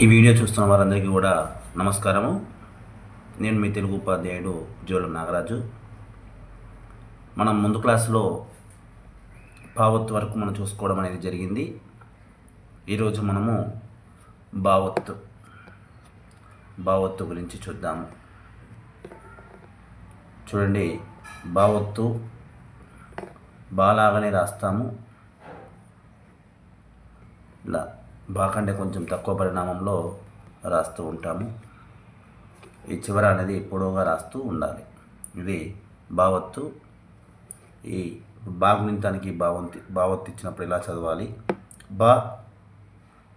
ఈ వీడియో చూస్తున్న వారందరికీ కూడా నమస్కారము. నేను మీ తెలుగు ఉపాధ్యాయుడు జోలం నాగరాజు. మనం ముందు క్లాసులో భావత్ వరకు మనం చూసుకోవడం అనేది జరిగింది. ఈరోజు మనము భావత్ భావత్తు గురించి చూద్దాము చూడండి భావత్తు బాలాగానే రాస్తాము. ఇలా బా కంటే కొంచెం తక్కువ పరిణామంలో రాస్తూ ఉంటాము. ఈ చివర అనేది పొడవుగా రాస్తూ ఉండాలి. ఇది భావత్తు. ఈ బాగునింతానికి భావంతి భావత్తు ఇచ్చినప్పుడు ఇలా చదవాలి? బ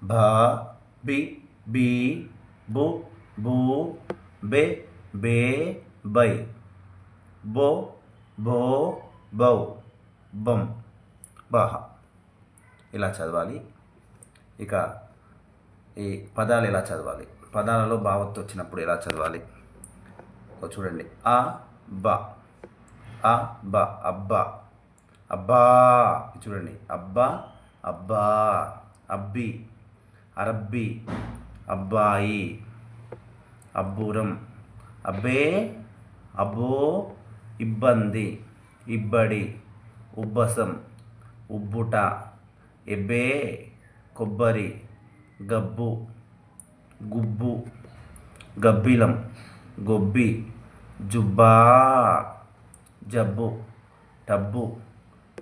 భా బి బి బు బు బే బే బై. బో బో బౌ బం. బాహ. ఇలా చదవాలి. ఇక ఈ పదాలు ఎలా చదవాలి? పదాలలో భావత్తు వచ్చినప్పుడు ఎలా చదవాలి? చూడండి. ఆ బ. ఆ బ అబ్బా. అబ్బా. చూడండి. అబ్బా అబ్బా. అబ్బి. అరబ్బి. అబ్బాయి. అబ్బూరం. అబ్బే. అబ్బో. ఇబ్బంది. ఇబ్బడి. ఉబ్బసం. ఉబ్బుట. ఎబ్బే. కొబ్బరి గబ్బు గుబ్బు గబ్బిలం గొబ్బి జుబ్బా జబ్బు టబ్బు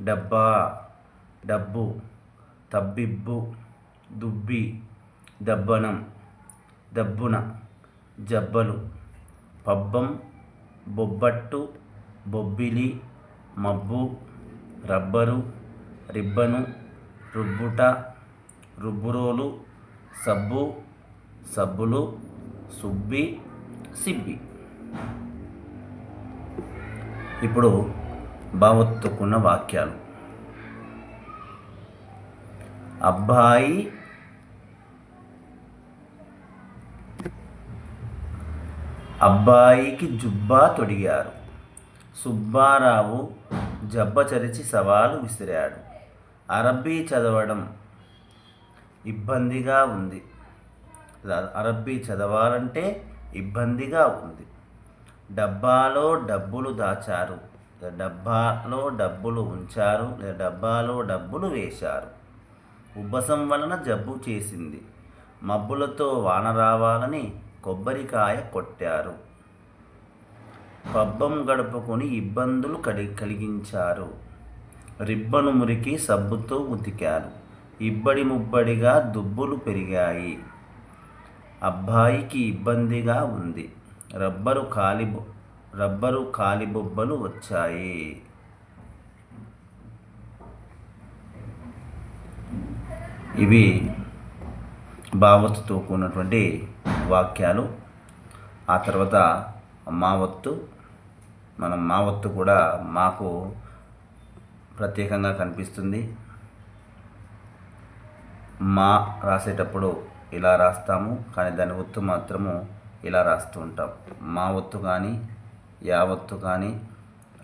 డబ్బా డబ్బు తబ్బిబ్బు దుబ్బి దబ్బనం దబ్బున జబ్బలు పబ్బం బొబ్బట్టు బొబ్బిలి మబ్బు రబ్బరు రిబ్బను రుబ్బుట రుబ్బురోలు సబ్బు సబ్బులు సుబ్బి సిబ్బి. ఇప్పుడు భావత్తుకున్న వాక్యాలు. అబ్బాయి అబ్బాయికి జుబ్బా తొడిగారు. సుబ్బారావు జబ్బ చరిచి సవాలు విసిరాడు. అరబ్బీ చదవడం ఇబ్బందిగా ఉంది. అరబ్బీ చదవాలంటే ఇబ్బందిగా ఉంది. డబ్బాలో డబ్బులు దాచారు. డబ్బాలో డబ్బులు ఉంచారు. లేదా డబ్బాలో డబ్బులు వేశారు. ఉబ్బసం వలన జబ్బు చేసింది. మబ్బులతో వాన రావాలని కొబ్బరికాయ కొట్టారు. పబ్బం గడుపుకొని ఇబ్బందులు కడి కలిగించారు. రిబ్బను మురికి సబ్బుతో ఉతికారు. ఇబ్బడి ముబ్బడిగా దుబ్బులు పెరిగాయి. అబ్బాయికి ఇబ్బందిగా ఉంది. రబ్బరు కాలి రబ్బరు కాలిబొబ్బలు వచ్చాయి. ఇవి భావత్తుతో కూడినటువంటి వాక్యాలు. ఆ తర్వాత మావత్తు మనం మావత్తు కూడా మాకు ప్రత్యేకంగా కనిపిస్తుంది. మా రాసేటప్పుడు ఇలా రాస్తాము కానీ దాని ఒత్తు మాత్రము ఇలా రాస్తూ ఉంటాం. మా ఒత్తు కానీ యావత్తు కానీ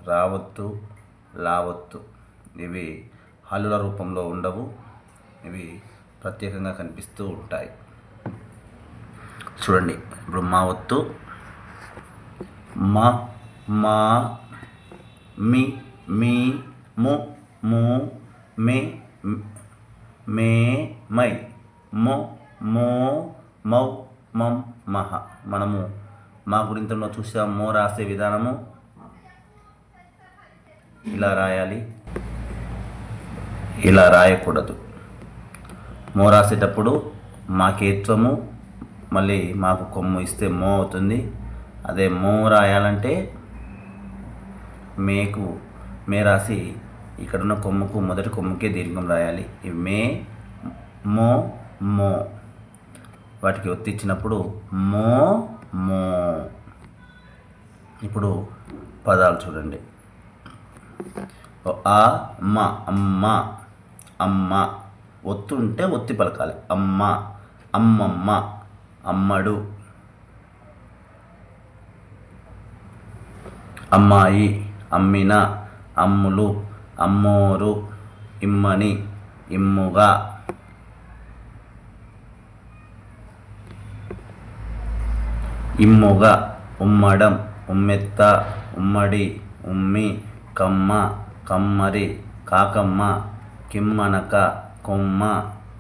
రావత్తు లావత్తు ఇవి హల్లుల రూపంలో ఉండవు. ఇవి ప్రత్యేకంగా కనిపిస్తూ ఉంటాయి. చూడండి ఇప్పుడు మా ఒత్తు మా మా మీ మీ ము ము మే మే మై మో మో మౌ మం మహ. మనము మా గురింతంలో చూసాం మో రాసే విధానము ఇలా రాయాలి. ఇలా రాయకూడదు. మో రాసేటప్పుడు మాకేత్వము మళ్ళీ మాకు కొమ్ము ఇస్తే మో అవుతుంది. అదే మో రాయాలంటే మేకు మే రాసి ఇక్కడున్న కొమ్ముకు మొదటి కొమ్ముకే దీర్ఘం రాయాలి. ఈ మే మో మో. వాటికి ఒత్తిచ్చినప్పుడు మో మో. ఇప్పుడు పదాలు చూడండి. ఆ అమ్మ అమ్మ అమ్మ. ఒత్తు ఉంటే ఒత్తి పలకాలి. అమ్మ అమ్మమ్మ అమ్మడు. అమ్మాయి అమ్మిన అమ్ములు. అమ్మోరు ఇమ్మని ఇమ్ముగా. ఇమ్ముగ ఉమ్మడం ఉమ్మెత్త ఉమ్మడి ఉమ్మి కమ్మ కమ్మరి కాకమ్మ కిమ్మనక కొమ్మ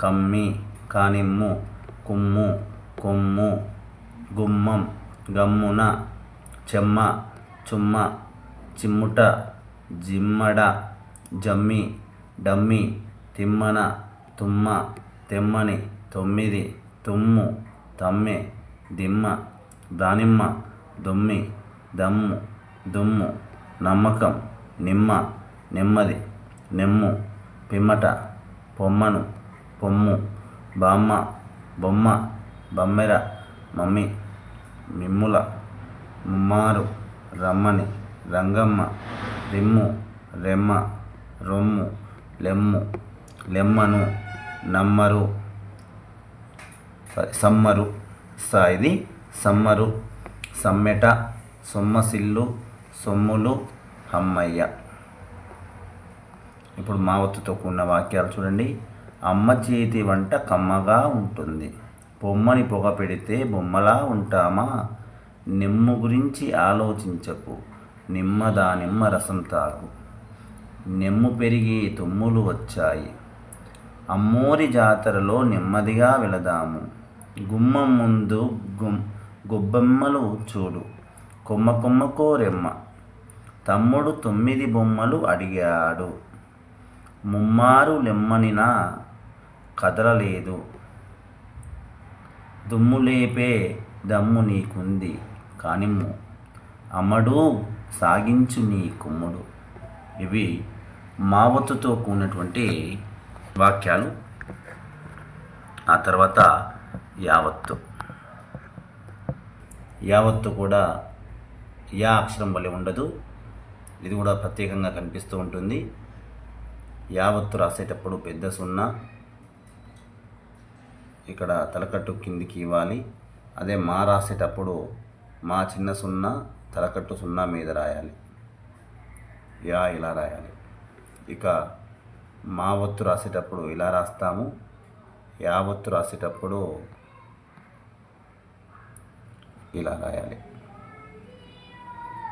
కమ్మి కానిమ్ము కుమ్ము కొమ్ము గుమ్మం గమ్మున చెమ్మ చుమ్మ చిమ్ముట జిమ్మడ జమ్మి డమ్మి తిమ్మన తుమ్మ తెమ్మని తొమ్మిది తుమ్ము తమ్మె దిమ్మ దానిమ్మ దొమ్మి దమ్ము దుమ్ము నమ్మకం నిమ్మ నెమ్మది నెమ్ము పిమ్మట పొమ్మను పొమ్ము బామ్మ బొమ్మ బమ్మెర మమ్మీ మిమ్ముల ముమ్మారు రమ్మని రంగమ్మ రిమ్ము రెమ్మ రొమ్ము లెమ్ము లెమ్మను నమ్మరు సమ్మరు స ఇది సమ్మరు సమ్మెట సొమ్మసిల్లు సొమ్ములు అమ్మయ్య ఇప్పుడు మావత్తుతో కూడిన వాక్యాలు చూడండి. అమ్మ చేతి వంట కమ్మగా ఉంటుంది. బొమ్మని పొగ పెడితే బొమ్మలా ఉంటామా? నిమ్ము గురించి ఆలోచించకు. నిమ్మ దానిమ్మ రసం తాగు. నెమ్ము పెరిగి తుమ్ములు వచ్చాయి. అమ్మోరి జాతరలో నెమ్మదిగా వెళదాము. గుమ్మం ముందు గుమ్ గొబ్బెమ్మలు చూడు. కొమ్మ కొమ్మకో రెమ్మ తమ్ముడు తొమ్మిది బొమ్మలు అడిగాడు. ముమ్మారు లెమ్మనినా కదలలేదు. దుమ్ము లేపే దమ్ము నీకుంది. కానిమ్ము. అమ్మడు సాగించు నీ కుమ్ముడు. ఇవి మావత్తుతో కూడినటువంటి వాక్యాలు. ఆ తర్వాత యావత్తు. యావత్తు కూడా యా అక్షరం వలె ఉండదు. ఇది కూడా ప్రత్యేకంగా కనిపిస్తూ ఉంటుంది. యావత్తు రాసేటప్పుడు పెద్ద సున్నా. ఇక్కడ తలకట్టు కిందికి ఇవ్వాలి. అదే మా రాసేటప్పుడు మా చిన్న సున్నా తలకట్టు సున్నా మీద రాయాలి. యా ఇలా రాయాలి. ఇక మా ఒత్తు రాసేటప్పుడు ఇలా రాస్తాము. యావత్తు రాసేటప్పుడు ఇలా రాయాలి.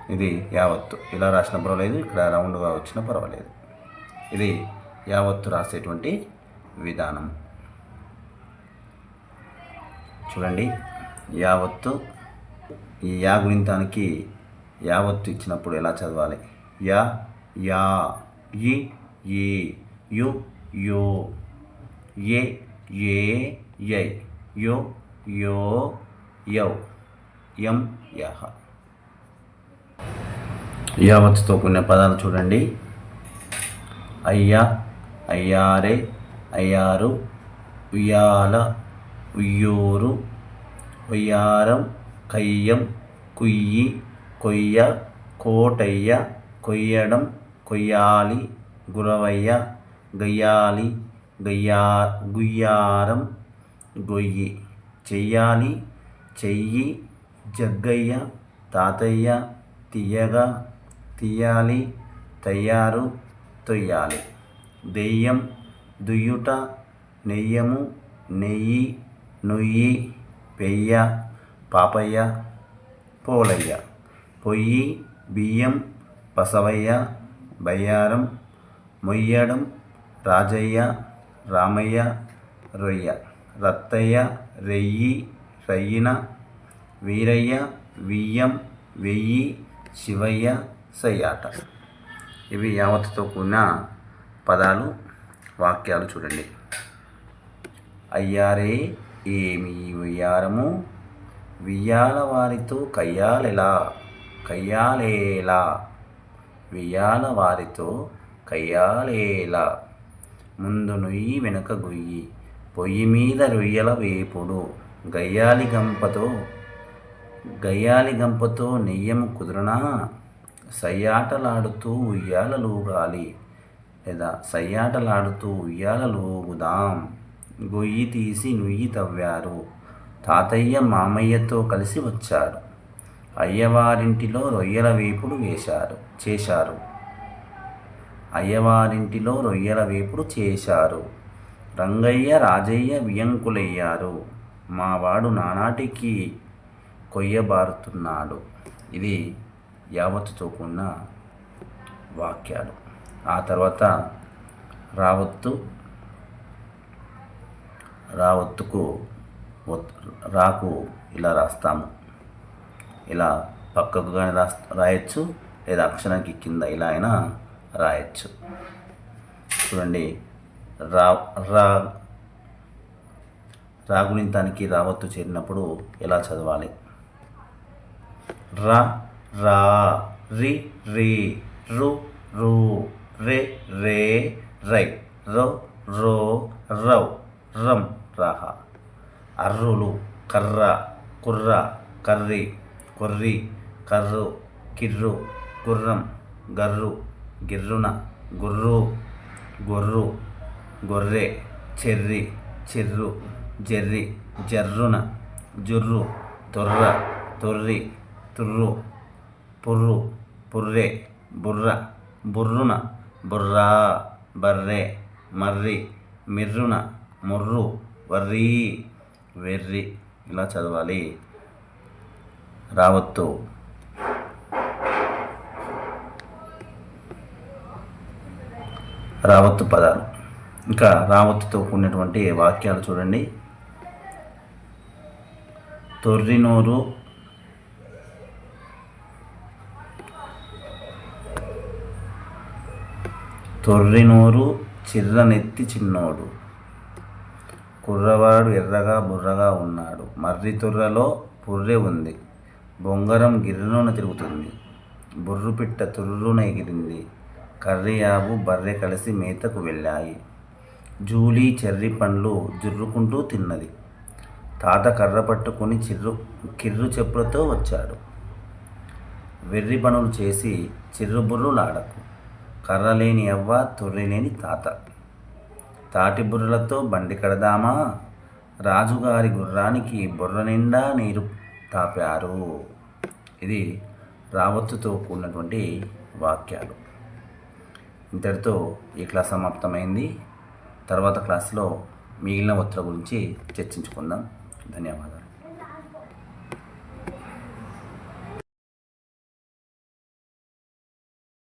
ఇది యావత్తు ఇలా రాసిన పర్వాలేదు ఇక్కడ రౌండ్గా వచ్చినా పర్వాలేదు. ఇది యావత్తు రాసేటువంటి విధానం. చూడండి యావత్తు ఈ యా గుణింతానికి యావత్తు ఇచ్చినప్పుడు ఎలా చదవాలి? య యా ఇ ఏ యు యో ఏ ఏ యై యో యో యౌ యం యహ. యావత్తుతో కూడిన పదాలు చూడండి. అయ్యా అయ్యారే అయ్యారు ఉయ్యాల ఉయ్యూరు ఉయ్యారం కయ్యం కుయ్యి కొయ్య కోటయ్య కొయ్యడం కొయ్యాలి గురవయ్య గయ్యాలి గయ్యా గుయ్యారం గొయ్యి. చెయ్యాలి చెయ్యి జగ్గయ్య తాతయ్య తీయగా తీయాలి తయారు తొయ్యాలి. దెయ్యం దుయ్యుట నెయ్యము నెయ్యి నుయ్యి పెయ్య పాపయ్య పోలయ్య. పొయ్యి బియ్యం బసవయ్య బయ్యారం మొయ్యడం రాజయ్య రామయ్య రొయ్య రత్తయ్య రెయ్యి రయ్యిన వీరయ్య వియ్యం వెయ్యి శివయ్య సయ్యాట. ఇవి యావత్తుతో కూడిన పదాలు వాక్యాలు చూడండి. అయ్యారే ఏమి ఉయ్యారము? వియ్యాల వారితో కయ్యాలెలా? కయ్యాలేలా? వియాల వారితో కయ్యాలేలా. ముందు నుయ్యి వెనుక గొయ్యి పొయ్యి మీద రొయ్యల వేపుడు. గయ్యాలి గంపతో గయ్యాలి గంపతో నెయ్యము కుదురునా? సయ్యాటలాడుతూ ఉయ్యాలలూగాలి లేదా సయ్యాటలాడుతూ ఉయ్యాలలూగుదాం గొయ్యి తీసి నుయ్యి తవ్వారు. తాతయ్య మామయ్యతో కలిసి వచ్చాడు అయ్యవారింటిలో రొయ్యల వేపుడు వేశారు చేశారు. అయ్యవారింటిలో రొయ్యల వేపుడు చేశారు. రంగయ్య రాజయ్య వియంకులయ్యారు. మావాడు నానాటికి కొయ్యబారుతున్నాడు. ఇది యావత్తుతో కూడిన వాక్యాలు. ఆ తర్వాత రావత్తు రావత్తుకు రాకు ఇలా రాస్తాము. ఇలా పక్కకు కానీ రా రాయొచ్చు లేదా అక్షరానికి కింద ఇలా అయినా రాయొచ్చు. చూడండి రా రా రాగుణితానికి రావత్తు చేరినప్పుడు ఎలా చదవాలి? రా రా రి రి రు రు రే రే రై రో రో రౌ రం రాహ. అర్రులు కర్ర కుర్ర కర్రి కొర్రి కర్రు కిర్రు గుర్రం గర్రు గిర్రున గుర్రు గొర్రు గొర్రె చెర్రి చిర్రు జెర్రి జర్రున జుర్రు తొర్ర తొర్రి తుర్రు పుర్రు పుర్రె బుర్ర బుర్రున బుర్రా బర్రె మర్రి మిర్రున ముర్రు వర్రి వెర్రి. ఇలా చదవాలి. రావత్తు. రావత్తు పదాలు. ఇంకా రావత్తుతో కూడినటువంటి వాక్యాలు చూడండి. తొర్రినోరు తొర్రినోరు చిర్రనెత్తి చిన్నోడు. కుర్రవాడు ఎర్రగా బుర్రగా ఉన్నాడు. మర్రి తొర్రలో పుర్రె ఉంది. బొంగరం గిర్రున తిరుగుతుంది. బుర్రు పిట్ట తుర్రున ఎగిరింది. కర్రియాబు బర్రె కలిసి మేతకు వెళ్ళాయి. జూలీ చెర్రి పండ్లు జుర్రుకుంటూ తిన్నది. తాత కర్ర పట్టుకొని చిర్రు కిర్రు చెప్పులతో వచ్చాడు. వెర్రి పనులు చేసి చిర్రుబుర్రు లాడకు. కర్రలేని అవ్వ తొర్రిలేని తాత. తాటి బుర్రలతో బండి కడదామా? రాజుగారి గుర్రానికి బుర్ర నిండా నీరు తాపారు. ఇది రావత్తుతో కూడినటువంటి వాక్యాలు. ఇంతటితో ఈ క్లాస్ సమాప్తమైంది. తర్వాత క్లాస్లో మిగిలిన ఒత్తుల గురించి చర్చించుకుందాం. ధన్యవాదాలు.